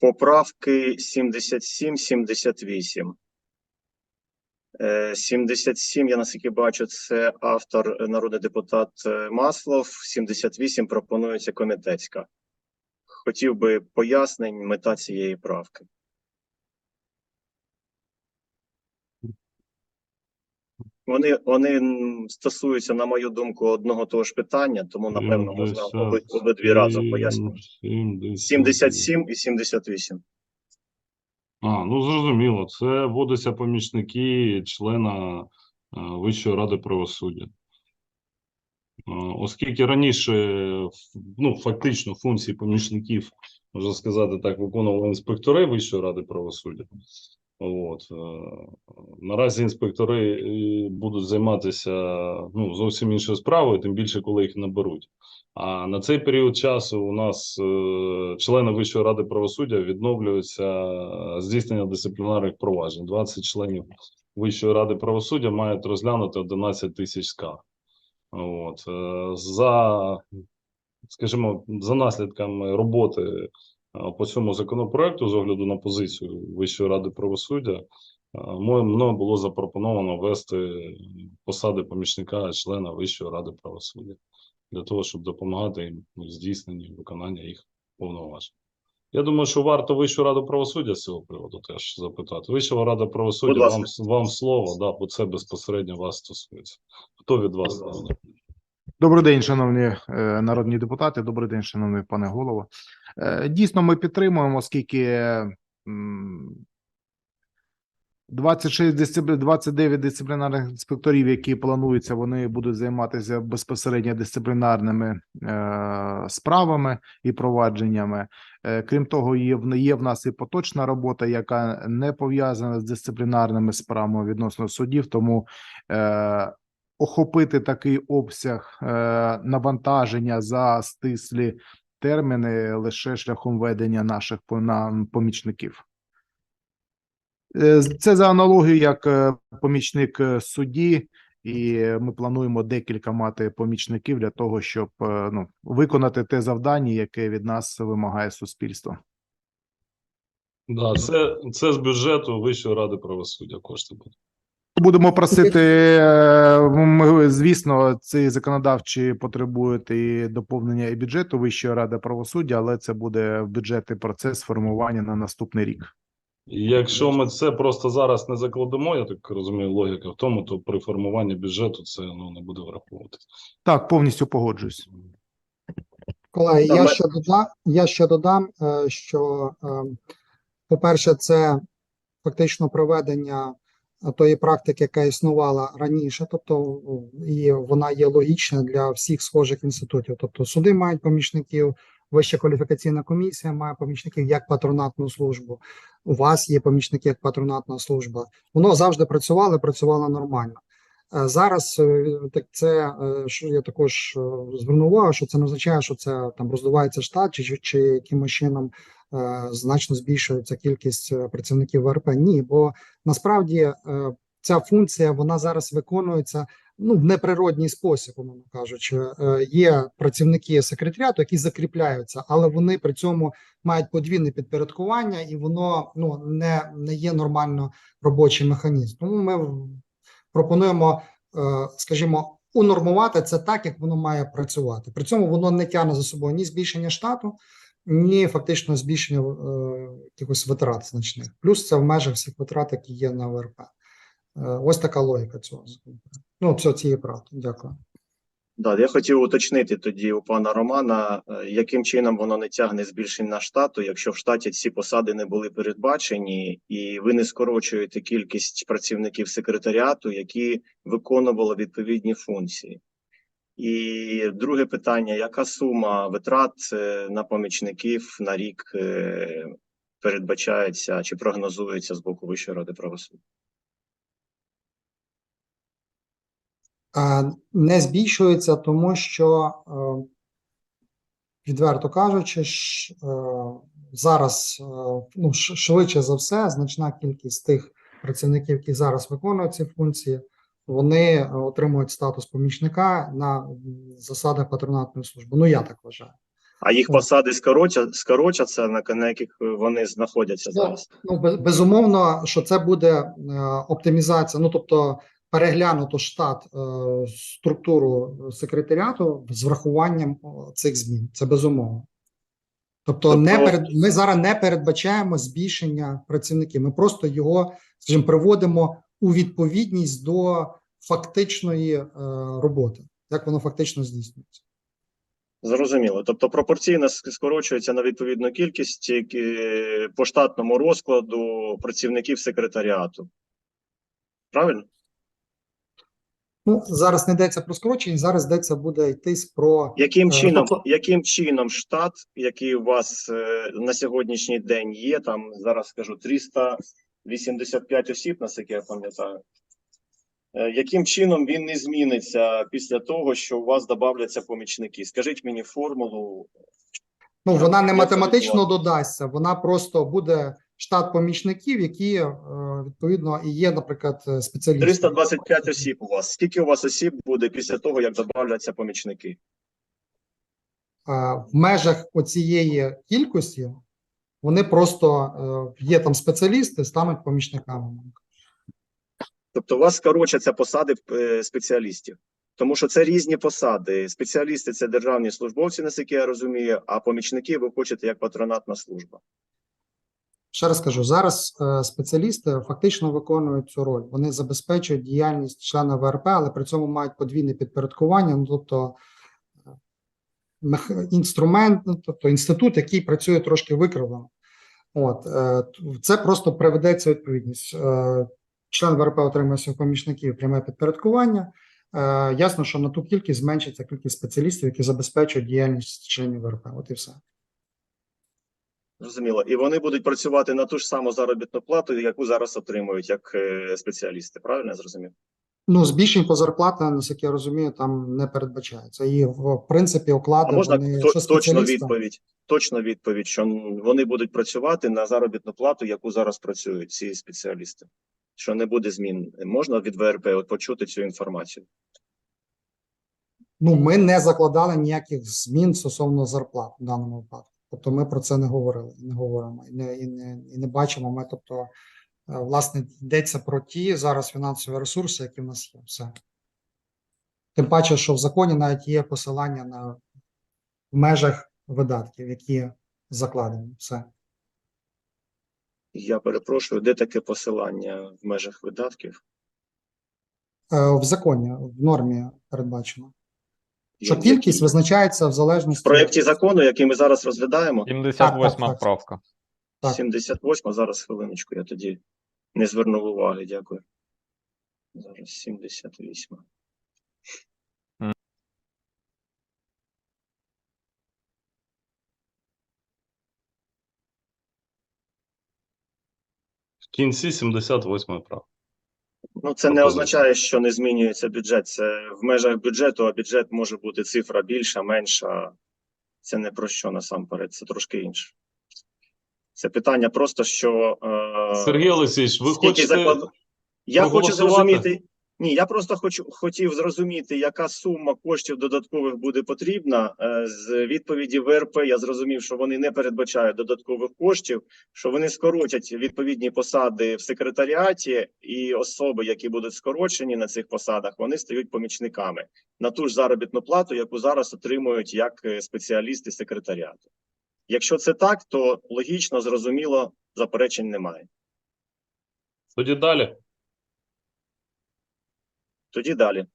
Поправки 77-78. Е, 77, я наскільки бачу, це автор е, народний депутат е, Маслов. 78 пропонується комітетська. Хотів би пояснень мета цієї правки. Вони, вони стосуються, на мою думку, одного того ж питання, тому напевно можна обидві разом пояснити. 77 і 78. А, ну зрозуміло, це вводяться помічники члена е, Вищої ради правосуддя. Е, Оскільки раніше ну, фактично функції помічників, можна сказати так, виконували інспектори Вищої ради правосуддя. От. е, Наразі інспектори е, будуть займатися ну, зовсім іншою справою, тим більше, коли їх наберуть. А на цей період часу у нас е, члени Вищої ради правосуддя відновлюються здійснення дисциплінарних проваджень. 20 членів Вищої ради правосуддя мають розглянути 11 тисяч скарг. От за, скажімо, за наслідками роботи по цьому законопроекту, з огляду на позицію Вищої ради правосуддя, мною було запропоновано ввести посади помічника члена Вищої ради правосуддя для того, щоб допомагати їм у здійсненні виконання їх повноважень. Я думаю, що варто Вищу раду правосуддя з цього приводу теж запитати. Вища рада правосуддя, вам, вам слово, да, бо це безпосередньо вас стосується. Хто від вас? Добрий день, шановні е, народні депутати. Добрий день, шановний пане голово. Е, Дійсно, ми підтримуємо, оскільки м, 26 дисциплі... 29 дисциплінарних інспекторів, які плануються, вони будуть займатися безпосередньо дисциплінарними е, справами і провадженнями. Крім того, є в є в нас і поточна робота, яка не пов'язана з дисциплінарними справами відносно судів. Тому охопити такий обсяг е, навантаження за стислі терміни лише шляхом ведення наших помічників. Е, Це за аналогією як е, помічник судді, і ми плануємо декілька мати помічників для того, щоб ну, виконати те завдання, яке від нас вимагає суспільство. Да, це, це з бюджету Вищої ради правосуддя кошти будуть. Будемо просити, е, ми, звісно, ці законодавчі потребують і доповнення і бюджету Вищої ради правосуддя, але це буде в бюджетний процес формування на наступний рік. Якщо ми це просто зараз не закладемо, я так розумію, логіка в тому, то при формуванні бюджету це ну, не буде враховуватися. Так, повністю погоджуюсь. Колеги, я ще додам, я ще додам, е, що, е, по-перше, це фактично проведення тої практики, яка існувала раніше, тобто ну, і вона є логічна для всіх схожих інститутів. Тобто суди мають помічників, Вища кваліфікаційна комісія має помічників як патронатну службу. У вас є помічники як патронатна служба. Воно завжди працювало, працювало нормально. Е, Зараз е, так це е, що я також звернув увагу, що це не означає, що це там роздувається штат, чи, чи, чи якимось чином значно збільшується кількість працівників ВРП. Ні, бо насправді ця функція вона зараз виконується ну в неприродній спосіб, умовно кажучи. Є працівники секретаріату, які закріпляються, але вони при цьому мають подвійне підпорядкування, і воно ну не, не є нормально робочий механізм. Тому ми пропонуємо, е, скажімо, унормувати це так, як воно має працювати. При цьому воно не тягне за собою ні збільшення штату, ні фактично збільшення е, якихось витрат значних. Плюс це в межах всіх витрат, які є на ВРП. Е, ось така логіка цього. Ну, цього цієї правди. Дякую. Да, я хотів уточнити тоді у пана Романа, е, яким чином воно не тягне збільшення штату, якщо в штаті ці посади не були передбачені, і ви не скорочуєте кількість працівників секретаріату, які виконували відповідні функції. І друге питання: яка сума витрат е, на помічників на рік е, передбачається чи прогнозується з боку Вищої ради правосуддя? Не збільшується, тому що, е, відверто кажучи, е, зараз е, ну, швидше за все, значна кількість тих працівників, які зараз виконують ці функції, вони е, отримують статус помічника на засадах патронатної служби. Ну, я так вважаю. А їх посади скоротя, скорочаться, на, на яких вони знаходяться Ну, зараз. Ну, безумовно, що це буде е, оптимізація, ну тобто переглянуто штат, е, структуру секретаріату з врахуванням цих змін. Це безумовно. Тобто, Тобто- не перед, ми зараз не передбачаємо збільшення працівників. Ми просто його, скажімо, приводимо у відповідність до фактичної е, роботи, як воно фактично здійснюється. Зрозуміло. Тобто пропорційно скорочується на відповідну кількість які, по штатному розкладу працівників секретаріату. Правильно? Ну зараз не йдеться про скорочення, зараз йдеться буде йтись про Яким Е, чином, тобто- яким чином штат, який у вас е, на сьогоднішній день є, там зараз скажу 385 осіб, наскільки я пам'ятаю. е, Яким чином він не зміниться після того, що у вас додавляться помічники? Скажіть мені формулу. Ну, вона не математично додасться, вона просто буде штат помічників, які е, відповідно і є, наприклад, е, спеціалісти. 325 осіб у вас. Скільки у вас осіб буде після того, як додавляться помічники? Е, В межах оцієї кількості вони просто є там спеціалісти, стануть помічниками. Тобто у вас скорочаться посади спеціалістів, тому що це різні посади. Спеціалісти це державні службовці, наскільки я розумію, а помічники ви хочете як патронатна служба. Ще раз кажу, зараз е, спеціалісти фактично виконують цю роль. Вони забезпечують діяльність члена ВРП, але при цьому мають подвійне підпорядкування. Ну тобто е, інструмент, ну, тобто інститут, який працює трошки викривлено. От е, це просто приведеться відповідність. Член ВРП отримує своїх помічників пряме підпорядкування. Ясно, що на ту кількість зменшиться кількість спеціалістів, які забезпечують діяльність членів ВРП. От і все. Зрозуміло. І вони будуть працювати на ту ж саму заробітну плату, яку зараз отримують як е, спеціалісти. Правильно я зрозумів? Ну, збільшень по зарплаті, наскільки я розумію, там не передбачається. І в принципі А можна вони то- точно відповідь? Точно відповідь, що вони будуть працювати на заробітну плату, яку зараз працюють ці спеціалісти. Що не буде змін. Можна від ВРП от почути цю інформацію? Ну, ми не закладали ніяких змін стосовно зарплат в даному випадку. Тобто ми про це не говорили, не говоримо і не, і не, і не бачимо. Ми, тобто, е, власне, йдеться про ті зараз фінансові ресурси, які в нас є. Все. Тим паче, що в законі навіть є посилання на в межах видатків, які закладені. Все. Я перепрошую, де таке посилання в межах видатків? Е, В законі, в нормі передбачено. Що кількість визначається в залежності в проєкті закону, який ми зараз розглядаємо, 78 так, так. правка. Так. 78, зараз хвилиночку, я тоді не звернув уваги, дякую. Зараз 78. В кінці 78 прав. Ну, це не означає, що не змінюється бюджет. Це в межах бюджету, а бюджет може бути цифра більша, менша. Це не про що насамперед, це трошки інше. Це питання просто, що. Е, Сергій Олексійович, ви хочете заклад- Я хочу зрозуміти. Ні, я просто хочу хотів зрозуміти, яка сума коштів додаткових буде потрібна. Е, З відповіді ВРП я зрозумів, що вони не передбачають додаткових коштів, що вони скоротять відповідні посади в секретаріаті, і особи, які будуть скорочені на цих посадах, вони стають помічниками на ту ж заробітну плату, яку зараз отримують як е, спеціалісти секретаріату. Якщо це так, то логічно, зрозуміло, заперечень немає. тоді далі? Тоді далі.